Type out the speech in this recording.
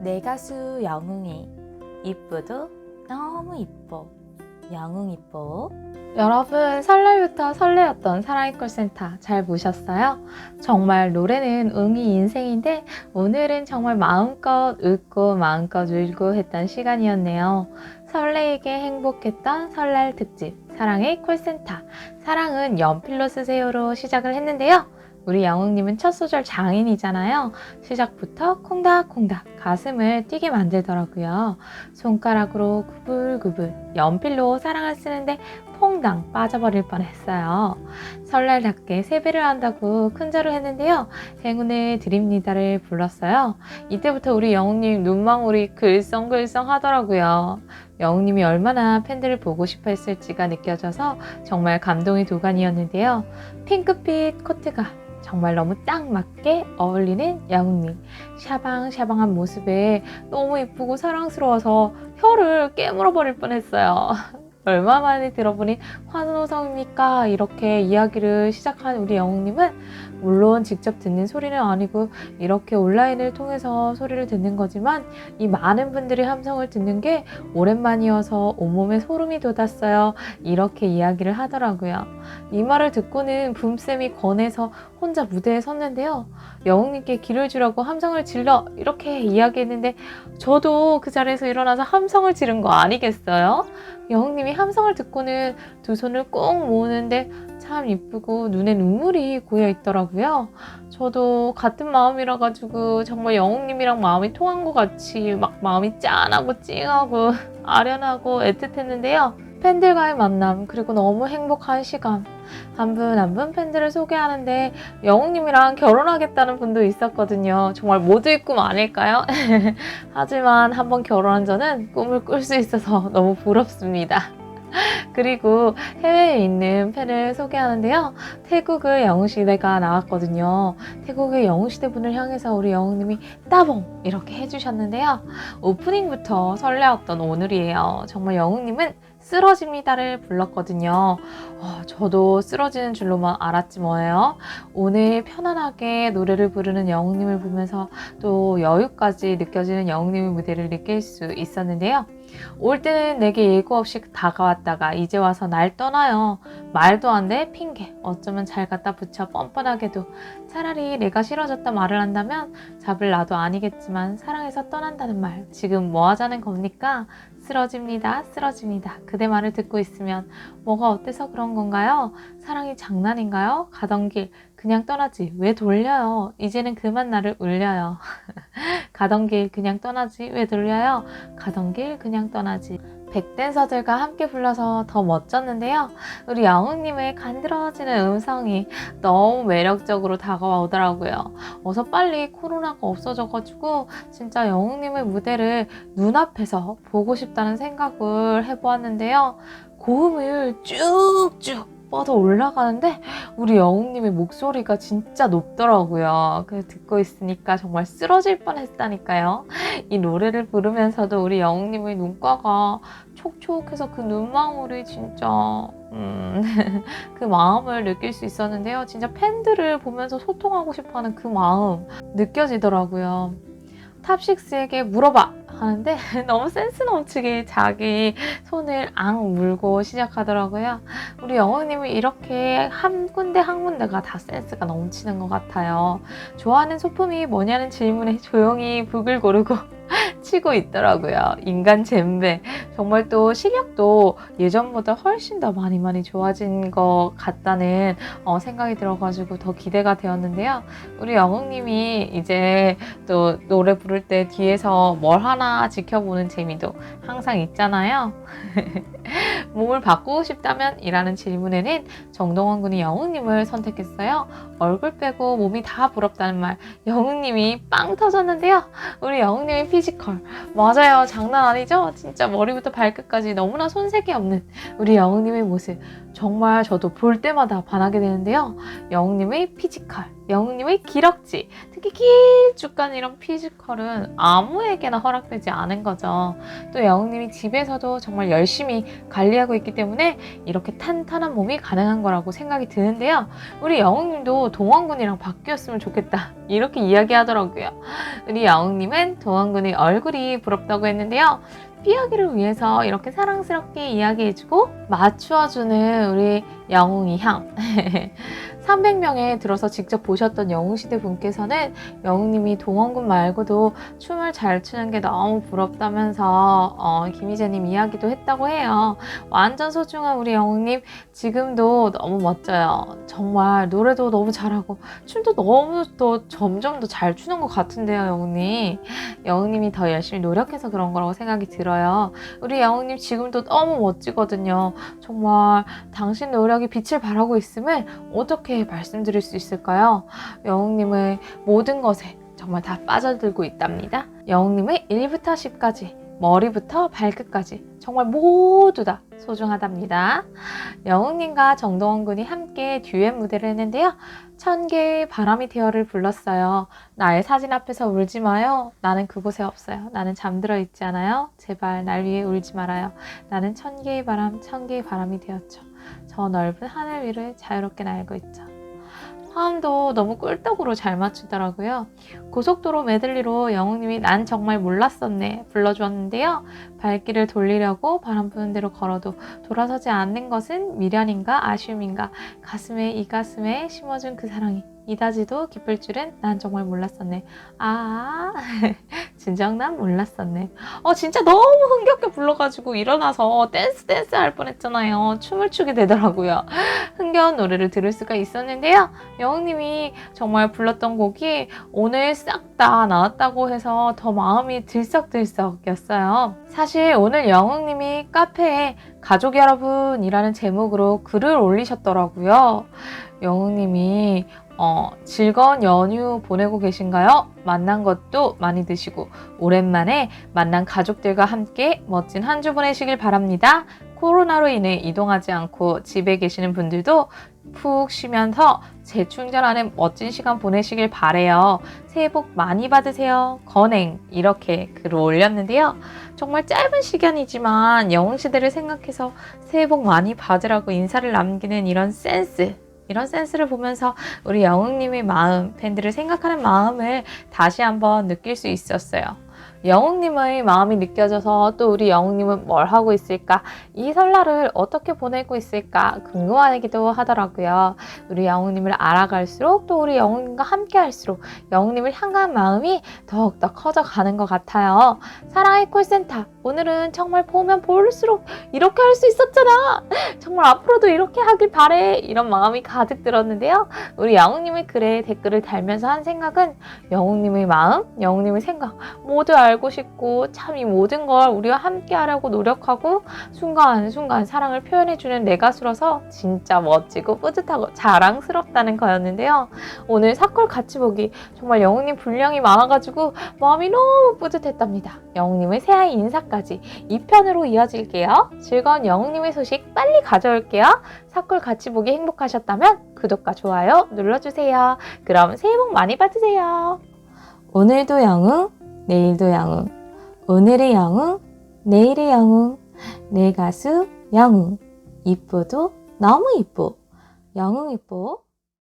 내 가수 영웅이 이쁘도 너무 이뻐 영웅 이뻐 여러분 설날부터 설레었던 사랑의 콜센터 잘 보셨어요? 정말 노래는 응이 인생인데 오늘은 정말 마음껏 웃고 마음껏 울고 했던 시간이었네요. 설레이게 행복했던 설날 특집 사랑의 콜센터 사랑은 연필로 쓰세요로 시작을 했는데요. 우리 영웅님은 첫 소절 장인이잖아요. 시작부터 콩닥콩닥 가슴을 뛰게 만들더라고요. 손가락으로 구불구불 연필로 사랑을 쓰는데 퐁당 빠져버릴 뻔했어요. 설날답게 세배를 한다고 큰절을 했는데요. 행운을 드립니다를 불렀어요. 이때부터 우리 영웅님 눈망울이 글썽글썽 하더라고요. 영웅님이 얼마나 팬들을 보고 싶어 했을지가 느껴져서 정말 감동의 도가니였는데요. 핑크빛 코트가 정말 너무 딱 맞게 어울리는 영웅님. 샤방샤방한 모습에 너무 이쁘고 사랑스러워서 혀를 깨물어 버릴 뻔했어요. 얼마 만에 들어보니 환호성입니까? 이렇게 이야기를 시작한 우리 영웅님은 물론 직접 듣는 소리는 아니고 이렇게 온라인을 통해서 소리를 듣는 거지만 이 많은 분들의 함성을 듣는 게 오랜만이어서 온몸에 소름이 돋았어요. 이렇게 이야기를 하더라고요. 이 말을 듣고는 붐쌤이 권해서 혼자 무대에 섰는데요. 영웅님께 길을 주라고 함성을 질러 이렇게 이야기했는데 저도 그 자리에서 일어나서 함성을 지른 거 아니겠어요? 영웅님이 함성을 듣고는 두 손을 꼭 모으는데 참 이쁘고 눈에 눈물이 고여 있더라고요. 저도 같은 마음이라 가지고 정말 영웅님이랑 마음이 통한 것 같이 막 마음이 짠하고 찡하고 아련하고 애틋했는데요. 팬들과의 만남 그리고 너무 행복한 시간 한 분 한 분 팬들을 소개하는데 영웅님이랑 결혼하겠다는 분도 있었거든요. 정말 모두의 꿈 아닐까요? 하지만 한번 결혼한 저는 꿈을 꿀 수 있어서 너무 부럽습니다. 그리고 해외에 있는 팬을 소개하는데요. 태국의 영웅시대가 나왔거든요. 태국의 영웅시대 분을 향해서 우리 영웅님이 따봉 이렇게 해주셨는데요. 오프닝부터 설레었던 오늘이에요. 정말 영웅님은 쓰러집니다를 불렀거든요. 어, 저도 쓰러지는 줄로만 알았지 뭐예요. 오늘 편안하게 노래를 부르는 영웅님을 보면서 또 여유까지 느껴지는 영웅님의 무대를 느낄 수 있었는데요. 올 때는 내게 예고 없이 다가왔다가 이제 와서 날 떠나요. 말도 안 돼 핑계. 어쩌면 잘 갖다 붙여 뻔뻔하게도 차라리 내가 싫어졌다 말을 한다면 잡을 나도 아니겠지만 사랑해서 떠난다는 말 지금 뭐 하자는 겁니까? 쓰러집니다. 쓰러집니다. 그대 말을 듣고 있으면 뭐가 어때서 그런 건가요? 사랑이 장난인가요? 가던 길 그냥 떠나지. 왜 돌려요? 이제는 그만 나를 울려요. 가던 길 그냥 떠나지. 왜 돌려요? 가던 길 그냥 떠나지. 백댄서들과 함께 불러서 더 멋졌는데요. 우리 영웅님의 간드러지는 음성이 너무 매력적으로 다가오더라고요. 어서 빨리 코로나가 없어져가지고 진짜 영웅님의 무대를 눈앞에서 보고 싶다는 생각을 해보았는데요. 고음을 쭉쭉 뻗어 올라가는데 우리 영웅님의 목소리가 진짜 높더라고요. 그 듣고 있으니까 정말 쓰러질 뻔했다니까요. 이 노래를 부르면서도 우리 영웅님의 눈가가 촉촉해서 그 눈망울이 진짜 음, 그 마음을 느낄 수 있었는데요. 진짜 팬들을 보면서 소통하고 싶어하는 그 마음 느껴지더라고요. 탑식스에게 물어봐 하는데 너무 센스 넘치게 자기 손을 앙 물고 시작하더라고요. 우리 영웅님이 이렇게 한 군데 한 군데가 다 센스가 넘치는 것 같아요. 좋아하는 소품이 뭐냐는 질문에 조용히 북을 고르고 치고 있더라고요. 인간 잼배. 정말 또 실력도 예전보다 훨씬 더 많이 많이 좋아진 것 같다는 어, 생각이 들어가지고 더 기대가 되었는데요. 우리 영웅님이 이제 또 노래 부를 때 뒤에서 뭘 하나 지켜보는 재미도 항상 있잖아요. 몸을 바꾸고 싶다면? 이라는 질문에는 정동원 군이 영웅님을 선택했어요. 얼굴 빼고 몸이 다 부럽다는 말. 영웅님이 빵 터졌는데요. 우리 영웅님의 피지컬. 맞아요. 장난 아니죠? 진짜 머리부터 발끝까지 너무나 손색이 없는 우리 영웅님의 모습. 정말 저도 볼 때마다 반하게 되는데요. 영웅님의 피지컬, 영웅님의 기럭지, 특히 길쭉한 이런 피지컬은 아무에게나 허락되지 않은 거죠. 또 영웅님이 집에서도 정말 열심히 관리 하고 있기 때문에 이렇게 탄탄한 몸이 가능한 거라고 생각이 드는데요. 우리 영웅님도 동원군이랑 바뀌었으면 좋겠다. 이렇게 이야기하더라고요. 우리 영웅님은 동원군의 얼굴이 부럽다고 했는데요. 삐약이를 위해서 이렇게 사랑스럽게 이야기해주고 맞추어주는 우리 영웅이 향. 300명에 들어서 직접 보셨던 영웅시대 분께서는 영웅님이 동원군 말고도 춤을 잘 추는 게 너무 부럽다면서 어, 김희재님 이야기도 했다고 해요. 완전 소중한 우리 영웅님 지금도 너무 멋져요. 정말 노래도 너무 잘하고 춤도 너무 더 점점 더 잘 추는 것 같은데요, 영웅님. 영웅님이 더 열심히 노력해서 그런 거라고 생각이 들어요. 우리 영웅님 지금도 너무 멋지거든요. 정말 당신 노력 이 빛을 발하고 있음을 어떻게 말씀드릴 수 있을까요? 영웅님의 모든 것에 정말 다 빠져들고 있답니다. 영웅님의 1부터 10까지, 머리부터 발끝까지 정말 모두 다 소중하답니다. 영웅님과 정동원 군이 함께 듀엣 무대를 했는데요. 천 개의 바람이 되어를 불렀어요. 나의 사진 앞에서 울지 마요. 나는 그곳에 없어요. 나는 잠들어 있지 않아요. 제발 날 위해 울지 말아요. 나는 천 개의 바람, 천 개의 바람이 되었죠. 저 넓은 하늘 위를 자유롭게 날고 있죠. 화음도 너무 꿀떡으로 잘 맞추더라고요. 고속도로 메들리로 영웅님이 난 정말 몰랐었네 불러주었는데요. 발길을 돌리려고 바람 부는 대로 걸어도 돌아서지 않는 것은 미련인가 아쉬움인가 가슴에 이 가슴에 심어준 그 사랑이 이다지도 기쁠 줄은 난 정말 몰랐었네. 아, 진정 난 몰랐었네. 어, 진짜 너무 흥겹게 불러가지고 일어나서 댄스 댄스 할 뻔했잖아요. 춤을 추게 되더라고요. 흥겨운 노래를 들을 수가 있었는데요. 영웅님이 정말 불렀던 곡이 오늘 싹 다 나왔다고 해서 더 마음이 들썩들썩였어요. 사실 오늘 영웅님이 카페에 가족 여러분이라는 제목으로 글을 올리셨더라고요. 영웅님이 어, 즐거운 연휴 보내고 계신가요? 만난 것도 많이 드시고 오랜만에 만난 가족들과 함께 멋진 한 주 보내시길 바랍니다. 코로나로 인해 이동하지 않고 집에 계시는 분들도 푹 쉬면서 재충전하는 멋진 시간 보내시길 바래요. 새해 복 많이 받으세요. 건행 이렇게 글을 올렸는데요. 정말 짧은 시간이지만 영웅 시대를 생각해서 새해 복 많이 받으라고 인사를 남기는 이런 센스 이런 센스를 보면서 우리 영웅님의 마음, 팬들을 생각하는 마음을 다시 한번 느낄 수 있었어요. 영웅님의 마음이 느껴져서 또 우리 영웅님은 뭘 하고 있을까? 이 설날을 어떻게 보내고 있을까? 궁금하기도 하더라고요. 우리 영웅님을 알아갈수록 또 우리 영웅님과 함께 할수록 영웅님을 향한 마음이 더욱더 커져가는 것 같아요. 사랑의 콜센터. 오늘은 정말 보면 볼수록 이렇게 할 수 있었잖아. 정말 앞으로도 이렇게 하길 바래. 이런 마음이 가득 들었는데요. 우리 영웅님의 글에 댓글을 달면서 한 생각은 영웅님의 마음, 영웅님의 생각 모두 알고 싶고 참 이 모든 걸 우리와 함께 하려고 노력하고 순간순간 사랑을 표현해주는 내 가수라서 진짜 멋지고 뿌듯하고 자랑스럽다는 거였는데요. 오늘 사컬 같이 보기 정말 영웅님 분량이 많아가지고 마음이 너무 뿌듯했답니다. 영웅님의 새하이 인사까지 2편으로 이어질게요. 즐거운 영웅님의 소식 빨리 가져 올게요. 사콜 같이 보기 행복하셨다면 구독과 좋아요 눌러주세요. 그럼 새해 복 많이 받으세요. 오늘도 영웅, 내일도 영웅. 오늘의 영웅, 내일의 영웅. 내 가수 영웅. 이쁘도 너무 이뻐. 영웅 이뻐.